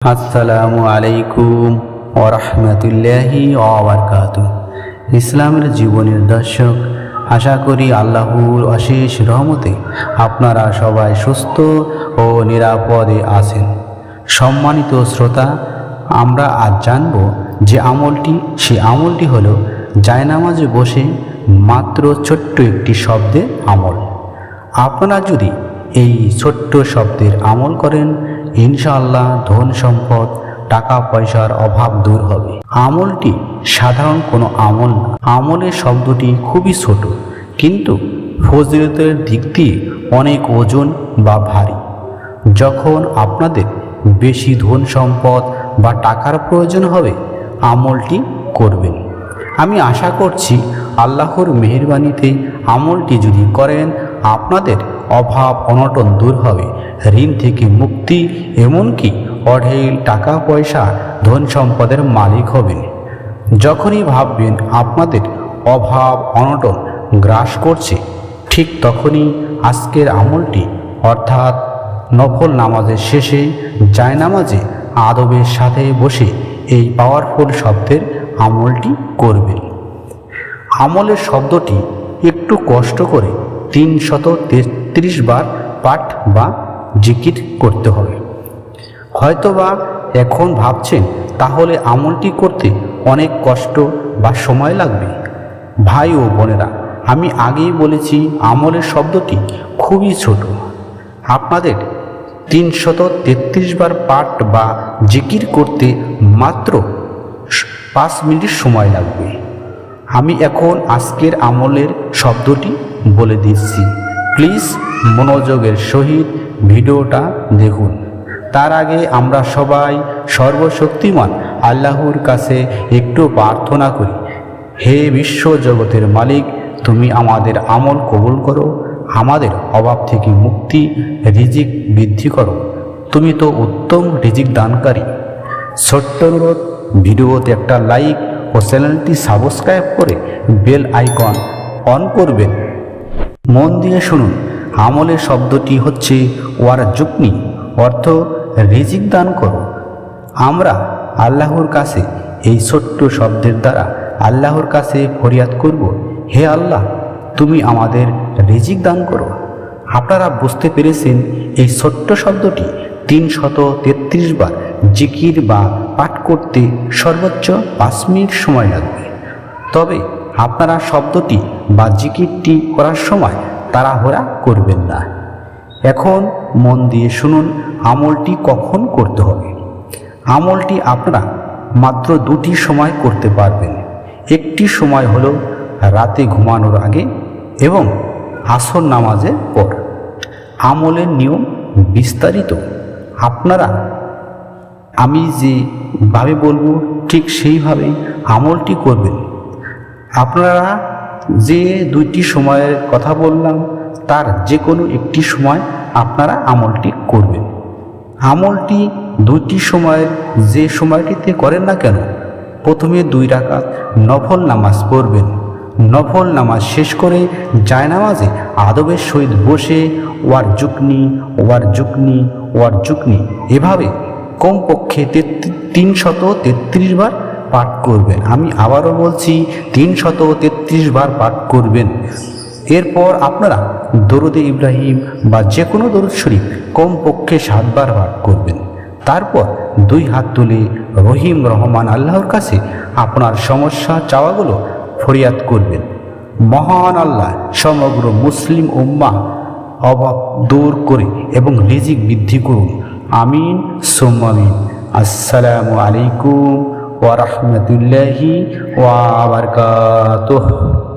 আসসালামু আলাইকুম ওরহমতুল্লাহি ওবরকাত। ইসলামের জীবনের দর্শক, আশা করি আল্লাহর অশেষ রহমতে আপনারা সবাই সুস্থ ও নিরাপদে আছেন। সম্মানিত শ্রোতা, আমরা আজ জানব যে আমলটি, সে আমলটি হলো জায়নামাজে বসে মাত্র ছোট্ট একটি শব্দের আমল। আপনারা যদি এই ছোট্ট শব্দের আমল করেন ইনশাআল্লাহ ধন সম্পদ, টাকা পয়সার অভাব দূর হবে। আমলটি সাধারণ কোনো আমল না। আমলের শব্দটি খুবই ছোট, কিন্তু ফজিলতের দিক দিয়ে অনেক ওজন বা ভারী। যখন আপনাদের বেশি ধন সম্পদ বা টাকার প্রয়োজন হবে, আমলটি করবেন। আমি আশা করছি আল্লাহর মেহরবানিতে আমলটি যদি করেন, আপনাদের অভাব, অনটন দূর হবে। ঋণ থেকে মুক্তি এমনকি অঢেল টাকা পয়সা ধন সম্পদের মালিক হবেন। যখনই ভাববেন আপনাদের অভাব, অনটন গ্রাস করছে, ঠিক তখনই আজকের আমলটি, অর্থাৎ নফল নামাজের শেষে জায়নামাজে আদবের সাথে বসে এই পাওয়ারফুল শব্দের আমলটি করবেন। আমলের শব্দটি একটু কষ্ট করে তিন শত তেত্রিশ বার পাঠ বা জিকির করতে হবে। হয়তোবা এখন ভাবছেন, তাহলে আমলটি করতে অনেক কষ্ট বা সময় লাগবে। ভাই ও বোনেরা, আমি আগেই বলেছি, আমলের শব্দটি খুবই ছোট। আপনাদের তিনশত তেত্রিশ বার পাঠ বা জিকির করতে মাত্র পাঁচ মিনিট সময় লাগবে। আমি এখন আজকের আমলের শব্দটি বলে দিচ্ছি। প্লিজ মনোযোগের সহিত ভিডিওটা দেখুন। তার আগে আমরা সবাই সর্বশক্তিমান আল্লাহর কাছে একটু প্রার্থনা করি। হে বিশ্ব জগতের মালিক, তুমি আমাদের আমল কবুল করো, আমাদের অভাব থেকে মুক্তি, রিজিক বৃদ্ধি করো। তুমি তো উত্তম রিজিক দানকারী। ছোট্ট অনুরোধ, ভিডিওতে একটা লাইক ও চ্যানেলটি সাবস্ক্রাইব করে বেল আইকন অন করবেন। মন দিয়ে শুনুন। আমলের শব্দটি হচ্ছে ওয়ার জুকনি অর্থ রিজিক দান করো। আমরা আল্লাহর কাছে এই ছোট্ট শব্দের দ্বারা আল্লাহর কাছে ফরিয়াদ করব, হে আল্লাহ, তুমি আমাদের রিজিক দান করো। আপনারা বুঝতে পেরেছেন এই ছোট্ট শব্দটি তিন শত তেত্রিশ বার জিকির বা পাঠ করতে সর্বোচ্চ পাঁচ মিনিট সময় লাগবে। তবে আপনারা শব্দটি বা জিকিরটি করার সময় তাড়াহুড়া করবেন না। এখন মন দিয়ে শুনুন, আমলটি কখন করতে হবে। আমলটি আপনারা মাত্র দুটি সময় করতে পারবেন। একটি সময় হলো রাতে ঘুমানোর আগে এবং আসর নামাজের পর। আমলের নিয়ম বিস্তারিত। আপনারা, আমি যেভাবে বলব, ঠিক সেইভাবে আমলটি করবেন। আপনারা যে দুইটি সময়ের কথা বললাম, তার যে কোনো একটি সময় আপনারা আমলটি করবেন। আমলটি দুইটি সময়ের যে সময়টিতে করেন না কেন, প্রথমে দুই রাকাত নফল নামাজ পড়বেন। নফল নামাজ শেষ করে জায়নামাজে আদবের সহিত বসে ওয়ার জুকনি ওয়ার জুকনি ওয়ার জুকনি এভাবে কমপক্ষে তিনশত তেত্রিশ বার পাঠ করবেন। আমি আবারও বলছি তিনশত তেত্রিশ বার পাঠ করবেন। এরপর আপনারা দরুদে ইব্রাহিম বা যে কোনো দরুদ শরীফ কমপক্ষে সাতবার পাঠ করবেন। তারপর দুই হাত তুলে রহিম রহমান আল্লাহর কাছে আপনার সমস্যা, চাওয়াগুলো ফরিয়াদ করবেন। মহান আল্লাহ সমগ্র মুসলিম উম্মা অভাব দূর করে এবং রিজিক বৃদ্ধি করুন। আমিন সোমামিন আসসালামু আলাইকুম। ওয়া রাহমাতুল্লাহি ওয়া বারাকাতুহু।